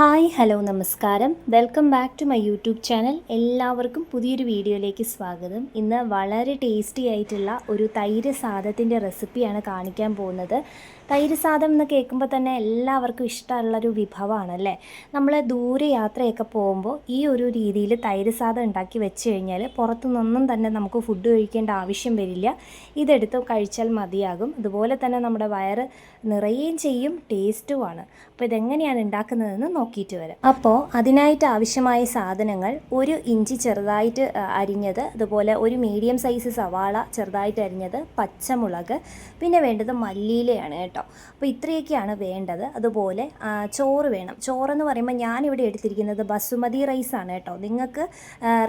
Hi hello നമസ്കാരം. Welcome back to my YouTube channel. എല്ലാവർക്കും പുതിയൊരു വീഡിയോയിലേക്ക് സ്വാഗതം. ഇന്ന് വളരെ ടേസ്റ്റി ആയിട്ടുള്ള ഒരു തൈര് സാധത്തിന്റെ റെസിപ്പിയാണ് കാണിക്കാൻ പോകുന്നത്. തൈര് സാദം എന്ന് കേൾക്കുമ്പോൾ തന്നെ എല്ലാവർക്കും ഇഷ്ടമുള്ളൊരു വിഭവമാണ് അല്ലേ നമ്മൾ ദൂരെ യാത്രയൊക്കെ പോകുമ്പോൾ ഈ ഒരു രീതിയിൽ തൈര് സാദം ഉണ്ടാക്കി വെച്ച് കഴിഞ്ഞാൽ പുറത്തുനിന്നൊന്നും തന്നെ നമുക്ക് ഫുഡ് കഴിക്കേണ്ട ആവശ്യം വരില്ല. ഇതെടുത്ത് കഴിച്ചാൽ മതിയാകും. അതുപോലെ തന്നെ നമ്മുടെ വയറ് നിറയുകയും ചെയ്യും ടേസ്റ്റുമാണ് അപ്പോൾ ഇതെങ്ങനെയാണ് ഉണ്ടാക്കുന്നതെന്ന് നോക്കിയിട്ട് വരാം. അപ്പോൾ അതിനായിട്ട് ആവശ്യമായ സാധനങ്ങൾ ഒരു ഇഞ്ചി ചെറുതായിട്ട് അരിഞ്ഞത് അതുപോലെ ഒരു മീഡിയം സൈസ് സവാള ചെറുതായിട്ട് അരിഞ്ഞത് പച്ചമുളക് പിന്നെ വേണ്ടത് മല്ലിയിലയാണ് കേട്ടോ. അപ്പോൾ ഇത്രയൊക്കെയാണ് വേണ്ടത്. അതുപോലെ ചോറ് വേണം. ചോറെന്ന് പറയുമ്പോൾ ഞാനിവിടെ എടുത്തിരിക്കുന്നത് ബസുമതി റൈസാണ് കേട്ടോ. നിങ്ങൾക്ക്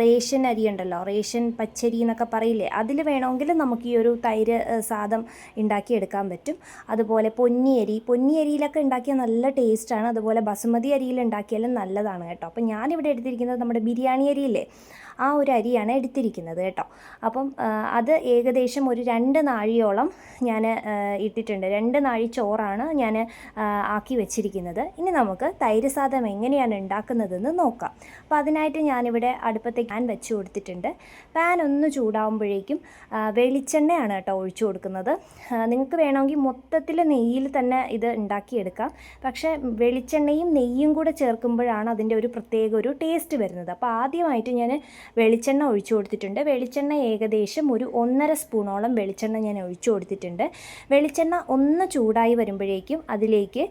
റേഷൻ അരി ഉണ്ടല്ലോ. റേഷൻ പച്ചരി എന്നൊക്കെ പറയില്ലേ? അതിൽ വേണമെങ്കിൽ നമുക്ക് ഈ ഒരു തൈര് സാധം ഉണ്ടാക്കിയെടുക്കാൻ പറ്റും. അതുപോലെ പൊന്നിയരി. പൊന്നിയരിയിലൊക്കെ ഉണ്ടാക്കിയാൽ നല്ല ടേസ്റ്റാണ് അതുപോലെ ബസുമതി അരിയിൽ ഉണ്ടാക്കിയാലും നല്ലതാണ് കേട്ടോ. അപ്പോൾ ഞാനിവിടെ എടുത്തിരിക്കുന്നത് നമ്മുടെ ബിരിയാണി അരിയില്ലേ? ആ ഒരു അരിയാണ് എടുത്തിരിക്കുന്നത് കേട്ടോ. അപ്പം അത് ഏകദേശം ഒരു രണ്ട് നാഴിയോളം ഞാൻ ഇട്ടിട്ടുണ്ട്. രണ്ട് നാഴി ചോറാണ് ഞാൻ ആക്കി വെച്ചിരിക്കുന്നത്. ഇനി നമുക്ക് തൈര് സാദം എങ്ങനെയാണ് ഉണ്ടാക്കുന്നതെന്ന് നോക്കാം. അപ്പോൾ അതിനായിട്ട് ഞാനിവിടെ അടുപ്പത്തേക്ക് പാൻ വെച്ച് കൊടുത്തിട്ടുണ്ട്. പാൻ ഒന്ന് ചൂടാവുമ്പോഴേക്കും വെളിച്ചെണ്ണയാണ് കേട്ടോ ഒഴിച്ചു കൊടുക്കുന്നത്. നിങ്ങൾക്ക് വേണമെങ്കിൽ മൊത്തത്തിൽ നെയ്യിൽ തന്നെ ഇത് ഉണ്ടാക്കിയെടുക്കാം. പക്ഷേ വെളിച്ചെണ്ണയും നെയ്യും കൂടെ ചേർക്കുമ്പോഴാണ് അതിന്റെ ഒരു പ്രത്യേക ഒരു ടേസ്റ്റ് വരുന്നത്. അപ്പോൾ ആദ്യമായിട്ട് ഞാൻ വെളിച്ചെണ്ണ ഒഴിച്ചു കൊടുത്തിട്ടുണ്ട്. വെളിച്ചെണ്ണ ഏകദേശം ഒരു ഒന്നര സ്പൂണോളം വെളിച്ചെണ്ണ ഞാൻ ഒഴിച്ചു കൊടുത്തിട്ടുണ്ട്. വെളിച്ചെണ്ണ ഒന്ന് ചൂടായി വരുമ്പോഴേക്കും അതിലേക്ക്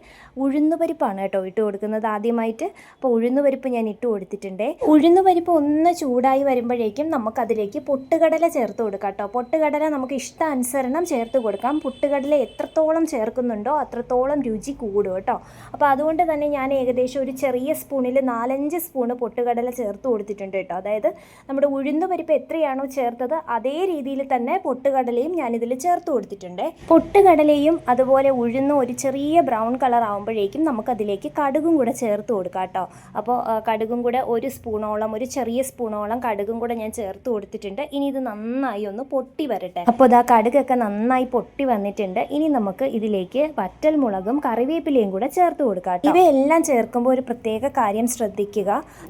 ഉഴുന്നുപരിപ്പാണ് കേട്ടോ ഇട്ട് കൊടുക്കുന്നത്. ആദ്യമായിട്ട് അപ്പോൾ ഉഴുന്നുപരിപ്പ് ഞാൻ ഇട്ട് കൊടുത്തിട്ടുണ്ട്. ഉഴുന്നുപരിപ്പ് ഒന്ന് ചൂടായി വരുമ്പോഴേക്കും നമുക്കതിലേക്ക് പൊട്ടുകടല ചേർത്ത് കൊടുക്കാം കേട്ടോ. പൊട്ടുകടല നമുക്ക് ഇഷ്ടാനുസരണം ചേർത്ത് കൊടുക്കാം. പൊട്ടുകടല എത്രത്തോളം ചേർക്കുന്നുണ്ടോ അത്രത്തോളം രുചി കൂടും കേട്ടോ. അപ്പോൾ അതുകൊണ്ട് തന്നെ ഞാൻ ഏകദേശം ഒരു ചെറിയ സ്പൂണിൽ നാലഞ്ച് സ്പൂണ് പൊട്ടുകടല ചേർത്ത് കൊടുത്തിട്ടുണ്ട് കേട്ടോ. അതായത് നമ്മുടെ ഉഴുന്ന് പരിപ്പ് എത്രയാണോ ചേർത്തത് അതേ രീതിയിൽ തന്നെ പൊട്ടുകടലയും ഞാനിതിൽ ചേർത്ത് കൊടുത്തിട്ടുണ്ട്. പൊട്ടുകടലയും അതുപോലെ ഉഴുന്ന് ഒരു ചെറിയ ബ്രൗൺ കളർ ആകുമ്പോഴേക്കും നമുക്കതിലേക്ക് കടുകും കൂടെ ചേർത്ത് കൊടുക്കാം കേട്ടോ. അപ്പോൾ കടുകും കൂടെ ഒരു സ്പൂണോളം ഒരു ചെറിയ സ്പൂണോളം കടുകും കൂടെ ഞാൻ ചേർത്ത് കൊടുത്തിട്ടുണ്ട്. ഇനി ഇത് നന്നായി ഒന്ന് പൊട്ടി വരട്ടെ. അപ്പോൾ ഇതാ കടുകൊക്കെ നന്നായി പൊട്ടി വന്നിട്ടുണ്ട്. ഇനി നമുക്ക് ഇതിലേക്ക് വറ്റൽ മുളകും കറിവേപ്പിലയും കൂടെ ചേർത്ത് കൊടുക്കാം. ഇവയെല്ലാം ചേർക്കുമ്പോൾ ഒരു പ്രത്യേക കാര്യം ശ്രദ്ധിക്കുക.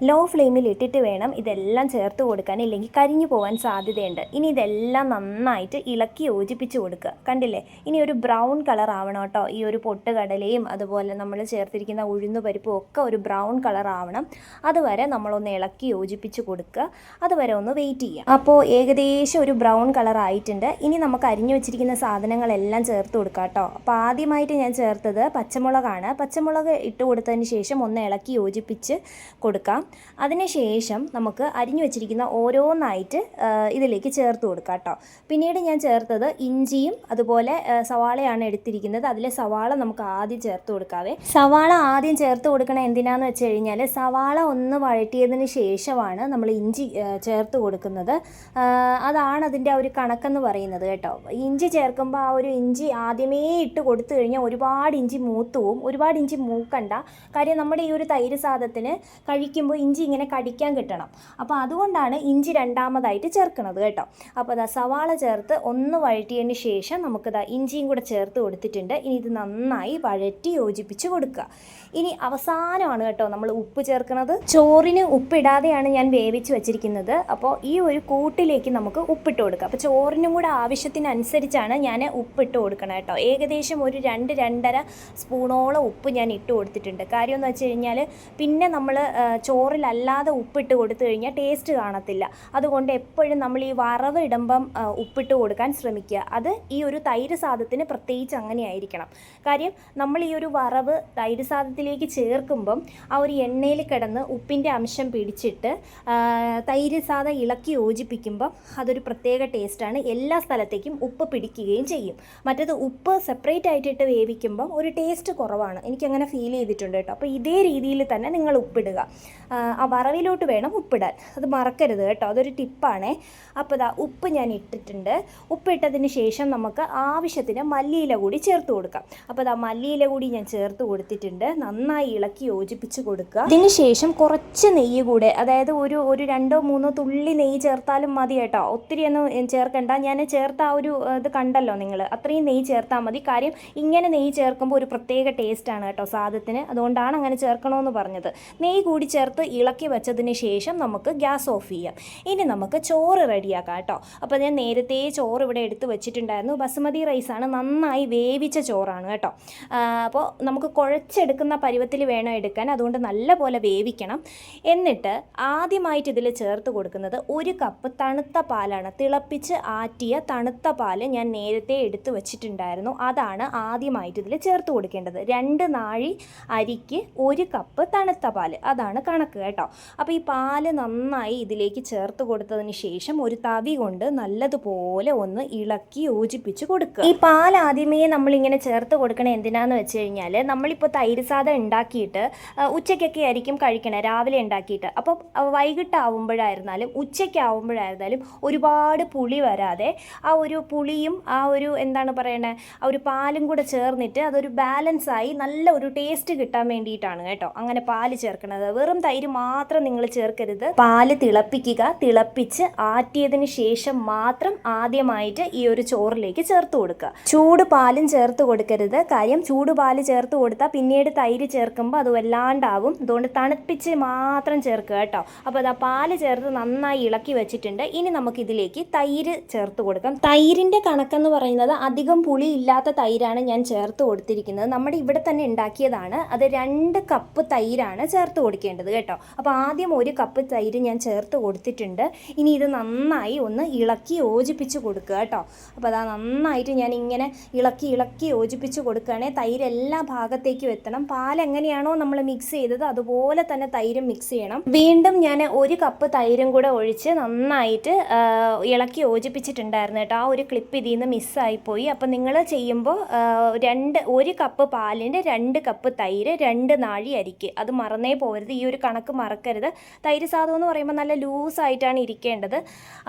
ലോ ഫ്ലെയിമിൽ ഇട്ടിട്ട് വേണം ഇതെല്ലാം കൊടുക്കാൻ ഇല്ലെങ്കിൽ കരിഞ്ഞു പോകാൻ സാധ്യതയുണ്ട്. ഇനി ഇതെല്ലാം നന്നായിട്ട് ഇളക്കി യോജിപ്പിച്ച് കൊടുക്കുക. കണ്ടില്ലേ? ഇനി ഒരു ബ്രൗൺ കളർ ആവണം കേട്ടോ. ഈ ഒരു പൊട്ടുകടലയും അതുപോലെ നമ്മൾ ചേർത്തിരിക്കുന്ന ഉഴുന്നു പരിപ്പും ഒക്കെ ഒരു ബ്രൗൺ കളർ ആവണം. അതുവരെ നമ്മളൊന്ന് ഇളക്കി യോജിപ്പിച്ച് കൊടുക്കുക. അതുവരെ ഒന്ന് വെയിറ്റ് ചെയ്യുക. അപ്പോൾ ഏകദേശം ഒരു ബ്രൗൺ കളർ ആയിട്ടുണ്ട്. ഇനി നമുക്ക് അരിഞ്ഞു വെച്ചിരിക്കുന്ന സാധനങ്ങളെല്ലാം ചേർത്ത് കൊടുക്കാം കേട്ടോ. അപ്പോൾ ആദ്യമായിട്ട് ഞാൻ ചേർത്തത് പച്ചമുളകാണ്. പച്ചമുളക് ഇട്ട് കൊടുത്തതിന് ശേഷം ഒന്ന് ഇളക്കി യോജിപ്പിച്ച് കൊടുക്കാം. അതിനുശേഷം നമുക്ക് അരിഞ്ഞു വെച്ചിരിക്കുന്ന ഓരോന്നായിട്ട് ഇതിലേക്ക് ചേർത്ത് കൊടുക്കാം കേട്ടോ. പിന്നീട് ഞാൻ ചേർത്തത് ഇഞ്ചിയും അതുപോലെ സവാളയാണ് എടുത്തിരിക്കുന്നത്. അതിലെ സവാള നമുക്ക് ആദ്യം ചേർത്ത് കൊടുക്കാവേ. സവാള ആദ്യം ചേർത്ത് കൊടുക്കണം എന്തിനാന്ന് വെച്ച് കഴിഞ്ഞാൽ സവാള ഒന്ന് വഴറ്റിയതിന് ശേഷമാണ് നമ്മൾ ഇഞ്ചി ചേർത്ത് കൊടുക്കുന്നത്. അതാണ് അതിന്റെ ഒരു കണക്കെന്ന് പറയുന്നത് കേട്ടോ. ഇഞ്ചി ചേർക്കുമ്പോൾ ആ ഒരു ഇഞ്ചി ആദ്യമേ ഇട്ട് കൊടുത്തു കഴിഞ്ഞാൽ ഒരുപാട് ഇഞ്ചി മൂത്ത് പോവും. ഒരുപാട് ഇഞ്ചി മൂക്കണ്ട. കാര്യം നമ്മുടെ ഈ ഒരു തൈര് സാധത്തിന് കഴിക്കുമ്പോൾ ഇഞ്ചി ഇങ്ങനെ കടിക്കാൻ കിട്ടണം. അപ്പോൾ അതുകൊണ്ടാണ് ഇഞ്ചി രണ്ടാമതായിട്ട് ചേർക്കുന്നത് കേട്ടോ. അപ്പോൾ ഇതാ സവാള ചേർത്ത് ഒന്ന് വഴറ്റിയതിന് ശേഷം നമുക്കിതാ ഇഞ്ചിയും കൂടെ ചേർത്ത് കൊടുത്തിട്ടുണ്ട്. ഇനി ഇത് നന്നായി വഴറ്റി യോജിപ്പിച്ച് കൊടുക്കുക. ഇനി അവസാനമാണ് കേട്ടോ നമ്മൾ ഉപ്പ് ചേർക്കുന്നത്. ചോറിന് ഉപ്പിടാതെയാണ് ഞാൻ വേവിച്ച് വെച്ചിരിക്കുന്നത്. അപ്പോൾ ഈ ഒരു കൂട്ടിലേക്ക് നമുക്ക് ഉപ്പിട്ട് കൊടുക്കുക അപ്പോൾ ചോറിനും കൂടെ ആവശ്യത്തിനനുസരിച്ചാണ് ഞാൻ ഉപ്പിട്ട് കൊടുക്കണം കേട്ടോ. ഏകദേശം ഒരു രണ്ട് രണ്ടര സ്പൂണോളം ഉപ്പ് ഞാൻ ഇട്ട് കൊടുത്തിട്ടുണ്ട്. കാര്യം എന്ന് വെച്ച് കഴിഞ്ഞാൽ പിന്നെ നമ്മൾ ചോറിലല്ലാതെ ഉപ്പിട്ട് കൊടുത്തു കഴിഞ്ഞാൽ ടേസ്റ്റ് കാണത്തില്ല. അതുകൊണ്ട് എപ്പോഴും നമ്മൾ ഈ വറവ് ഇടുമ്പം ഉപ്പിട്ട് കൊടുക്കാൻ ശ്രമിക്കുക. അത് ഈ ഒരു തൈര് സാധത്തിന് പ്രത്യേകിച്ച് അങ്ങനെ ആയിരിക്കണം. കാര്യം നമ്മൾ ഈ ഒരു വറവ് തൈര് സാധത്തിലേക്ക് ചേർക്കുമ്പം ആ ഒരു എണ്ണയിൽ കിടന്ന് ഉപ്പിന്റെ അംശം പിടിച്ചിട്ട് തൈര് സാധം ഇളക്കി യോജിപ്പിക്കുമ്പം അതൊരു പ്രത്യേക ടേസ്റ്റാണ്. എല്ലാ സ്ഥലത്തേക്കും ഉപ്പ് പിടിക്കുകയും ചെയ്യും. മറ്റേത് ഉപ്പ് സെപ്പറേറ്റ് ആയിട്ടിട്ട് വേവിക്കുമ്പം ഒരു ടേസ്റ്റ് കുറവാണ്. എനിക്കങ്ങനെ ഫീൽ ചെയ്തിട്ടുണ്ട് കേട്ടോ. അപ്പോൾ ഇതേ രീതിയിൽ തന്നെ നിങ്ങൾ ഉപ്പിടുക. ആ വറവിലോട്ട് വേണം ഉപ്പിടാൻ. അത് മറക്കരുത് കേട്ടോ. അതൊരു ടിപ്പാണേ. അപ്പോൾ ഇതാ ഉപ്പ് ഞാൻ ഇട്ടിട്ടുണ്ട്. ഉപ്പ് ഇട്ടതിന് ശേഷം നമുക്ക് ആവശ്യത്തിന് മല്ലിയില കൂടി ചേർത്ത് കൊടുക്കാം. അപ്പോൾ ഇതാ മല്ലിയില കൂടി ഞാൻ ചേർത്ത് കൊടുത്തിട്ടുണ്ട്. നന്നായി ഇളക്കി യോജിപ്പിച്ച് കൊടുക്കുക. അതിന് ശേഷം കുറച്ച് നെയ്യ് കൂടെ അതായത് ഒരു ഒരു രണ്ടോ മൂന്നോ തുള്ളി നെയ്യ് ചേർത്താലും മതി കേട്ടോ. ഒത്തിരി ഒന്നും ചേർക്കണ്ട. ഞാൻ ചേർത്ത ആ ഒരു ഇത് കണ്ടല്ലോ നിങ്ങൾ അത്രയും നെയ്യ് ചേർത്താൽ മതി. കാര്യം ഇങ്ങനെ നെയ്യ് ചേർക്കുമ്പോൾ ഒരു പ്രത്യേക ടേസ്റ്റാണ് കേട്ടോ സാധത്തിന്. അതുകൊണ്ടാണ് അങ്ങനെ ചേർക്കണമെന്ന് പറഞ്ഞത്. നെയ്യ് കൂടി ചേർത്ത് ഇളക്കി വെച്ചതിന് ശേഷം നമുക്ക് ഗ്യാസ് ഓഫ് ചെയ്യാം. ഇനി നമുക്ക് ചോറ് റെഡിയാക്കാം കേട്ടോ. അപ്പോൾ ഞാൻ നേരത്തെ ചോറ് ഇവിടെ എടുത്ത് വെച്ചിട്ടുണ്ടായിരുന്നു. ബസുമതി റൈസാണ് നന്നായി വേവിച്ച ചോറാണ് കേട്ടോ. അപ്പോൾ നമുക്ക് കുഴച്ചെടുക്കുന്ന പരുവത്തിൽ വേണം എടുക്കാൻ. അതുകൊണ്ട് നല്ലപോലെ വേവിക്കണം. എന്നിട്ട് ആദ്യമായിട്ട് ഇതിൽ ചേർത്ത് കൊടുക്കുന്നത് ഒരു കപ്പ് തണുത്ത പാലാണ്. തിളപ്പിച്ച് ആറ്റിയ തണുത്ത പാൽ ഞാൻ നേരത്തെ എടുത്ത് വെച്ചിട്ടുണ്ടായിരുന്നു. അതാണ് ആദ്യമായിട്ട് ഇതിൽ ചേർത്ത് കൊടുക്കേണ്ടത്. രണ്ട് നാഴി അരിക്ക് ഒരു കപ്പ് തണുത്ത പാൽ. അതാണ് കണക്ക് കേട്ടോ. അപ്പോൾ ഈ പാൽ നന്നായി ഇതിലേക്ക് ചേർത്ത് കൊടുത്തതിന് ശേഷം ഒരു തവി കൊണ്ട് നല്ലതുപോലെ ഒന്ന് ഇളക്കി യോജിപ്പിച്ച് കൊടുക്കുക. ഈ പാൽ ആദ്യമേ നമ്മളിങ്ങനെ ചേർത്ത് കൊടുക്കണേ എന്തിനാന്ന് വെച്ച് കഴിഞ്ഞാൽ നമ്മളിപ്പോൾ തൈര് സാധം ഉണ്ടാക്കിയിട്ട് ഉച്ചയ്ക്കൊക്കെ ആയിരിക്കും കഴിക്കണേ രാവിലെ ഉണ്ടാക്കിയിട്ട്. അപ്പോൾ വൈകിട്ടാവുമ്പോഴായിരുന്നാലും ഉച്ചയ്ക്കാവുമ്പോഴായിരുന്നാലും ഒരുപാട് പുളി വരാതെ ആ ഒരു പുളിയും ആ ഒരു എന്താണ് പറയണേ ആ ഒരു പാലും കൂടെ ചേർന്നിട്ട് അതൊരു ബാലൻസ് ആയി നല്ല ഒരു ടേസ്റ്റ് കിട്ടാൻ വേണ്ടിയിട്ടാണ് കേട്ടോ. അങ്ങനെ പാൽ ചേർക്കണത്. വെറും തൈര് മാത്രം നിങ്ങൾ ചേർക്കരുത്. പാൽ തിളപ്പിക്കുക തിളപ്പിച്ച് ആറ്റിയതിന് ശേഷം മാത്രം ആദ്യമായിട്ട് ഈ ഒരു ചോറിലേക്ക് ചേർത്ത് കൊടുക്കുക. ചൂട് പാലും ചേർത്ത് കൊടുക്കരുത്. കാര്യം ചൂട് പാൽ ചേർത്ത് കൊടുത്താൽ പിന്നീട് തൈര് ചേർക്കുമ്പോൾ അത് വല്ലാണ്ടാവും. അതുകൊണ്ട് തണുപ്പിച്ച് മാത്രം ചേർക്കുക കേട്ടോ. അപ്പോൾ അതാ പാൽ ചേർത്ത് നന്നായി ഇളക്കി വെച്ചിട്ടുണ്ട്. ഇനി നമുക്ക് ഇതിലേക്ക് തൈര് ചേർത്ത് കൊടുക്കാം. തൈരിന്റെ കണക്കെന്ന് പറയുന്നത് അധികം പുളി ഇല്ലാത്ത തൈരാണ് ഞാൻ ചേർത്ത് കൊടുത്തിരിക്കുന്നത്. നമ്മുടെ ഇവിടെ തന്നെ ഉണ്ടാക്കിയതാണ്. അത് രണ്ട് കപ്പ് തൈരാണ് ചേർത്ത് കൊടുക്കേണ്ടത് കേട്ടോ. അപ്പോൾ ആദ്യം ഒരു കപ്പ് തൈര് ഞാൻ ചേർത്ത് കൊടുത്തിട്ടുണ്ട്. ഇനി ഇത് നന്നായി ഒന്ന് ഇളക്കി യോജിപ്പിച്ച് കൊടുക്കുക കേട്ടോ. അപ്പോൾ അതാ നന്നായിട്ട് ഞാൻ ഇങ്ങനെ ഇളക്കി ഇളക്കി യോജിപ്പിച്ച് കൊടുക്കുകയാണെങ്കിൽ തൈര് എല്ലാ ഭാഗത്തേക്കും എത്തണം. പാൽ എങ്ങനെയാണോ നമ്മൾ മിക്സ് ചെയ്തത് അതുപോലെ തന്നെ തൈരും മിക്സ് ചെയ്യണം. വീണ്ടും ഞാൻ ഒരു കപ്പ് തൈരും കൂടെ ഒഴിച്ച് നന്നായിട്ട് ഇളക്കി യോജിപ്പിച്ചിട്ടുണ്ടായിരുന്നു കേട്ടോ. ആ ഒരു ക്ലിപ്പ് ഇതിൽ നിന്ന് മിസ്സായിപ്പോയി അപ്പോൾ നിങ്ങൾ ചെയ്യുമ്പോൾ രണ്ട് ഒരു കപ്പ് പാലിന്റെ രണ്ട് കപ്പ് തൈര് രണ്ട് നാഴി അരിക്ക് അത് മറന്നേ പോകരുത്. ഈ ഒരു കണക്ക് മറക്കരുത്. തൈര് സാധനം എന്ന് പറയുമ്പോൾ നല്ല ലൂസായിട്ടാണ് ഇരിക്കേണ്ടത്.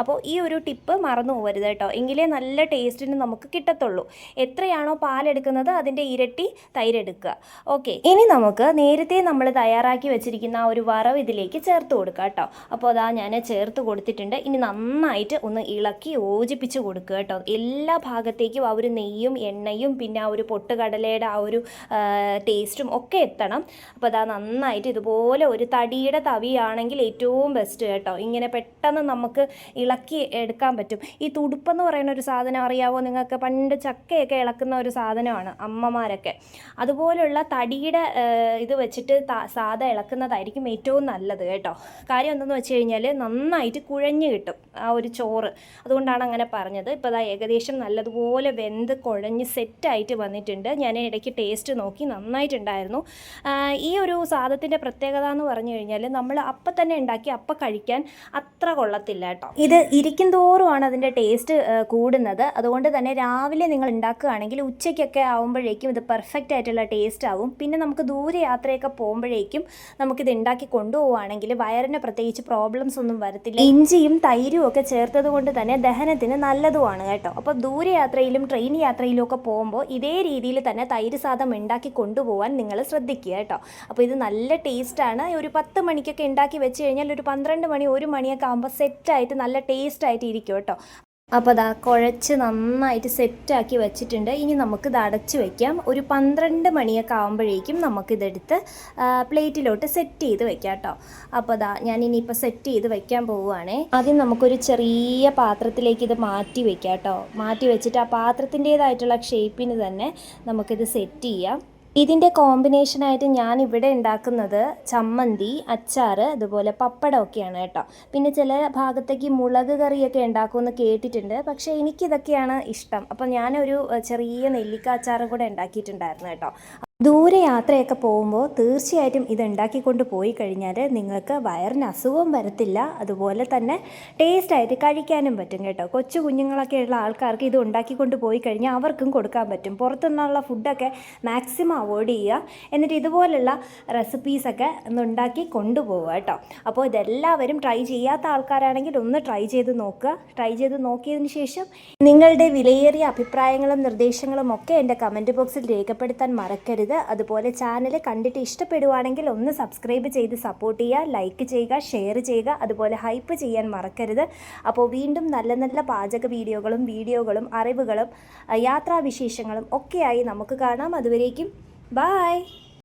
അപ്പോൾ ഈ ഒരു ടിപ്പ് മറന്നു പോകരുത് കേട്ടോ. എങ്കിലേ നല്ല ടേസ്റ്റിന് നമുക്ക് കിട്ടത്തുള്ളൂ. എത്രയാണോ പാലെടുക്കുന്നത് അതിന്റെ ഇരട്ടി തൈരെടുക്കുക. ഓക്കെ ഇനി നമുക്ക് നേരത്തെ നമ്മൾ തയ്യാറാക്കി വെച്ചിരിക്കുന്ന ആ ഒരു വറവ് ഇതിലേക്ക് ചേർത്ത് കൊടുക്കുക കേട്ടോ. അപ്പോൾ അതാ ഞാൻ ചേർത്ത് കൊടുത്തിട്ടുണ്ട്. ഇനി നന്നായിട്ട് ഒന്ന് ഇളക്കി യോജിപ്പിച്ച് കൊടുക്കുക കേട്ടോ. എല്ലാ ഭാഗത്തേക്കും ആ ഒരു നെയ്യും എണ്ണയും പിന്നെ ആ ഒരു പൊട്ടുകടലയുടെ ആ ഒരു ടേസ്റ്റും ഒക്കെ എത്തണം. അപ്പോൾ അതാ നന്നായിട്ട് ഇതുപോലെ ഒരു തടിയുടെ തവിയാണെങ്കിൽ ഏറ്റവും ബെസ്റ്റ് കേട്ടോ. ഇങ്ങനെ പെട്ടെന്ന് നമുക്ക് ഇളക്കി എടുക്കാൻ പറ്റും. ഈ തുടുപ്പെന്ന് പറയുന്ന ഒരു സാധനം അറിയാവോ? നിങ്ങൾക്ക് പണ്ട് ചക്കയൊക്കെ ഇളക്കുന്ന ഒരു സാധനമാണ് അമ്മമാരൊക്കെ. അതുപോലുള്ള തടിയുടെ ഇത് വെച്ചിട്ട് സാധ ഇളക്കുന്നതായിരിക്കും ഏറ്റവും നല്ലത് കേട്ടോ. കാര്യം എന്തെന്ന് വെച്ച് കഴിഞ്ഞാൽ നന്നായിട്ട് കുഴഞ്ഞ് കിട്ടും ആ ഒരു ചോറ്. അതുകൊണ്ടാണ് അങ്ങനെ പറഞ്ഞത്. ഇപ്പോൾ അതാ ഏകദേശം നല്ലതുപോലെ വെന്ത് കുഴഞ്ഞ് സെറ്റായിട്ട് വന്നിട്ടുണ്ട്. ഞാൻ ഇടയ്ക്ക് ടേസ്റ്റ് നോക്കി നന്നായിട്ടുണ്ടായിരുന്നു. ഈ ഒരു സാധത്തിന്റെ പ്രത്യേകത എന്ന് പറഞ്ഞു കഴിഞ്ഞാൽ നമ്മൾ അപ്പം തന്നെ ഉണ്ടാക്കി അപ്പം കഴിക്കാൻ അത്ര കൊള്ളത്തില്ല കേട്ടോ. ഇത് ഇരിക്കും തോറുമാണ് അതിന്റെ ടേസ്റ്റ് കൂടുന്നത്. അതുകൊണ്ട് തന്നെ രാവിലെ നിങ്ങൾ ഉണ്ടാക്കുകയാണെങ്കിൽ ഉച്ചയ്ക്കൊക്കെ ആകുമ്പോഴേക്കും ഇത് പെർഫെക്റ്റ് ആയിട്ടുള്ള ടേസ്റ്റ് ആവും. പിന്നെ നമുക്ക് ദൂരെ യാത്രയൊക്കെ പോകുമ്പോഴേക്കും നമുക്കിത് ഉണ്ടാക്കി കൊണ്ടുപോവുകയാണെങ്കിൽ വയറിന് പ്രത്യേകിച്ച് പ്രോബ്ലംസ് ഒന്നും വരത്തില്ല. ഇഞ്ചിയും തൈരും ഒക്കെ ചേർത്തത് കൊണ്ട് തന്നെ ദഹനത്തിന് നല്ലതുമാണ് കേട്ടോ. അപ്പോൾ ദൂരയാത്രയിലും ട്രെയിൻ യാത്രയിലും ഒക്കെ പോകുമ്പോൾ ഇതേ രീതിയിൽ തന്നെ തൈര് സാധം ഉണ്ടാക്കി കൊണ്ടുപോകാൻ നിങ്ങൾ ശ്രദ്ധിക്കുക കേട്ടോ. അപ്പോൾ ഇത് നല്ല ടേസ്റ്റാണ് ഒരു പത്ത് മണിക്കൊക്കെ ഉണ്ടാക്കി വെച്ച് കഴിഞ്ഞാൽ ഒരു പന്ത്രണ്ട് മണി ഒരു മണിയൊക്കെ ആകുമ്പോൾ സെറ്റായിട്ട് നല്ല ടേസ്റ്റായിട്ട് ഇരിക്കും കേട്ടോ. അപ്പോൾ അതാ കുഴച്ച് നന്നായിട്ട് സെറ്റാക്കി വെച്ചിട്ടുണ്ട്. ഇനി നമുക്കിത് അടച്ച് വെക്കാം. ഒരു പന്ത്രണ്ട് മണിയൊക്കെ ആകുമ്പോഴേക്കും നമുക്കിതെടുത്ത് പ്ലേറ്റിലോട്ട് സെറ്റ് ചെയ്ത് വെക്കാം കേട്ടോ. അപ്പോൾ അതാ ഞാൻ ഇനിയിപ്പോൾ സെറ്റ് ചെയ്ത് വെക്കാൻ പോവുകയാണേ. ആദ്യം നമുക്കൊരു ചെറിയ പാത്രത്തിലേക്ക് ഇത് മാറ്റി വെക്കാം കേട്ടോ. മാറ്റി വെച്ചിട്ട് ആ പാത്രത്തിന്റേതായിട്ടുള്ള ഷേപ്പിന് തന്നെ നമുക്കിത് സെറ്റ് ചെയ്യാം. ഇതിന്റെ കോമ്പിനേഷനായിട്ട് ഞാൻ ഇവിടെ ഉണ്ടാക്കുന്നത് ചമ്മന്തി അച്ചാർ അതുപോലെ പപ്പടമൊക്കെയാണ് കേട്ടോ. പിന്നെ ചില ഭാഗത്തേക്ക് മുളക് കറിയൊക്കെ ഉണ്ടാക്കുമെന്ന് കേട്ടിട്ടുണ്ട്. പക്ഷേ എനിക്കിതൊക്കെയാണ് ഇഷ്ടം. അപ്പോൾ ഞാനൊരു ചെറിയ നെല്ലിക്ക അച്ചാറും കൂടെ ഉണ്ടാക്കിയിട്ടുണ്ടായിരുന്നു കേട്ടോ. ദൂരെ യാത്രയൊക്കെ പോകുമ്പോൾ തീർച്ചയായിട്ടും ഇത് ഉണ്ടാക്കിക്കൊണ്ട് പോയി കഴിഞ്ഞാൽ നിങ്ങൾക്ക് വയറിന് അസുഖവും വരത്തില്ല. അതുപോലെ തന്നെ ടേസ്റ്റായിട്ട് കഴിക്കാനും പറ്റും കേട്ടോ. കൊച്ചു കുഞ്ഞുങ്ങളൊക്കെ ഉള്ള ആൾക്കാർക്ക് ഇത് ഉണ്ടാക്കിക്കൊണ്ട് പോയി കഴിഞ്ഞാൽ അവർക്കും കൊടുക്കാൻ പറ്റും. പുറത്തുനിന്നുള്ള ഫുഡൊക്കെ മാക്സിമം അവോയ്ഡ് ചെയ്യുക. എന്നിട്ട് ഇതുപോലുള്ള റെസിപ്പീസൊക്കെ ഒന്ന് ഉണ്ടാക്കി കൊണ്ടുപോവുക കേട്ടോ. അപ്പോൾ ഇതെല്ലാവരും ട്രൈ ചെയ്യാത്ത ആൾക്കാരാണെങ്കിൽ ഒന്ന് ട്രൈ ചെയ്ത് നോക്കുക. ട്രൈ ചെയ്ത് നോക്കിയതിന് ശേഷം നിങ്ങളുടെ വിലയേറിയ അഭിപ്രായങ്ങളും നിർദ്ദേശങ്ങളും ഒക്കെ എന്റെ കമന്റ് ബോക്സിൽ രേഖപ്പെടുത്താൻ മറക്കരുത്. അതുപോലെ ചാനൽ കണ്ടിട്ട് ഇഷ്ടപ്പെടുവാണെങ്കിൽ ഒന്ന് സബ്സ്ക്രൈബ് ചെയ്ത് സപ്പോർട്ട് ചെയ്യുക ലൈക്ക് ചെയ്യുക ഷെയർ ചെയ്യുക അതുപോലെ ഹൈപ്പ് ചെയ്യാൻ മറക്കരുത്. അപ്പോൾ വീണ്ടും നല്ല നല്ല പാചക വീഡിയോകളും വീഡിയോകളും അറിവുകളും യാത്രാവിശേഷങ്ങളും ഒക്കെയായി നമുക്ക് കാണാം. അതുവരേക്കും ബായ്